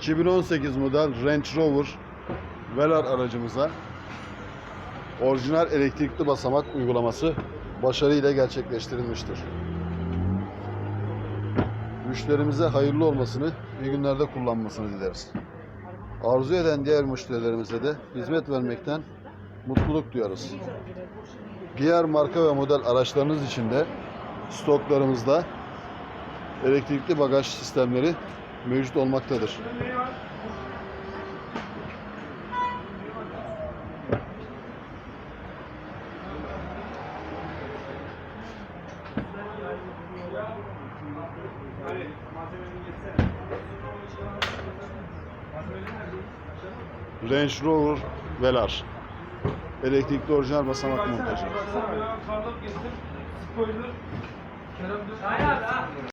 2018 model Range Rover Velar aracımıza orijinal elektrikli basamak uygulaması başarıyla gerçekleştirilmiştir. Müşterimize hayırlı olmasını, iyi günlerde kullanmasını dileriz. Arzu eden diğer müşterilerimize de hizmet vermekten mutluluk duyarız. Diğer marka ve model araçlarınız için de stoklarımızda elektrikli bagaj sistemleri mevcut olmaktadır. Range Rover Velar Elektrikli orijinal basamak montajı. Spoiler. Kerem.